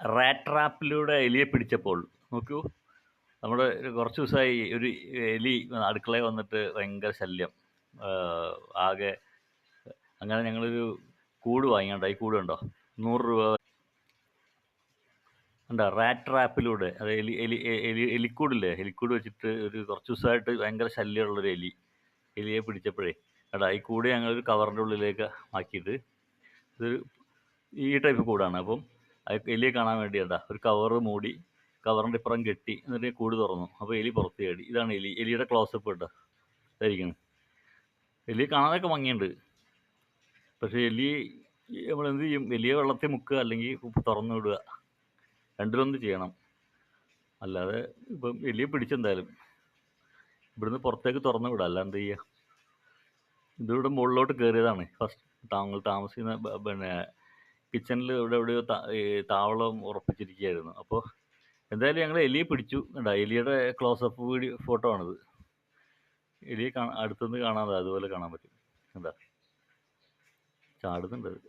Rat ട്രാപ്പിലൂടെ എലിയെ പിടിച്ചപ്പോൾ നോക്കൂ. നമ്മുടെ ഒരു കുറച്ച് ദിവസമായി ഒരു എലി അടുക്കളയിൽ വന്നിട്ട് ഭയങ്കര ശല്യം. ആകെ അങ്ങനെ ഞങ്ങളൊരു കൂട് വാങ്ങിയാണ്ട്? ഈ കൂടുണ്ടോ നൂറ് രൂപ. എന്താ റാറ്റ് ട്രാപ്പിലൂടെ അത് എലി എലി എലി എലിക്കൂടില്ലേ? എലിക്കൂട് വെച്ചിട്ട് ഒരു കുറച്ച് ദിവസമായിട്ട് ഭയങ്കര ശല്യമുള്ളൊരു എലി. എലിയെ പിടിച്ചപ്പോഴേ. എടാ ഈ കൂട് ഞങ്ങളൊരു കവറിന്റെ ഉള്ളിലേക്ക് ആക്കിയിട്ട് ഇതൊരു ഈ ടൈപ്പ് കൂടാണ്. അപ്പം അത് എലിയെ കാണാൻ വേണ്ടി ഒരു കവറ് മൂടി കവറിന്റെ ഇപ്പുറം കെട്ടി എന്നിട്ട് കൂട് തുറന്നു. അപ്പോൾ എലി പുറത്ത് ചാടി. ഇതാണ് എലി. എലിയുടെ ക്ലോസപ്പ് കേട്ടോ. ഇതായിരിക്കണം. എലി കാണാനൊക്കെ ഭംഗിയുണ്ട്. പക്ഷേ എലി നമ്മൾ എന്ത് ചെയ്യും? എലിയെ വെള്ളത്തിൽ മുക്കുക അല്ലെങ്കിൽ തുറന്നു വിടുക. രണ്ടിലൊന്ന് ചെയ്യണം. അല്ലാതെ ഇപ്പം എലിയെ പിടിച്ചെന്തായാലും ഇവിടുന്ന് പുറത്തേക്ക് തുറന്നു വിടാം. അല്ല എന്ത് ചെയ്യുക ഇതിവിടെ മുകളിലോട്ട് കയറിയതാണ് ഫസ്റ്റ് താങ്കൾ താമസിക്കുന്ന പിന്നെ കിച്ചണിൽ ഇവിടെ എവിടെയോ താവളം ഉറപ്പിച്ചിരിക്കുകയായിരുന്നു. അപ്പോൾ എന്തായാലും ഞങ്ങൾ എലിയെ പിടിച്ചു. കണ്ടോ എലിയുടെ ക്ലോസപ്പ് വീഡിയോ ഫോട്ടോ ആണിത്. എലിയെ കാണാൻ അടുത്തുനിന്ന് കാണാതെ അതുപോലെ കാണാൻ പറ്റും. എന്താ ചാടുന്നുണ്ട് അത്.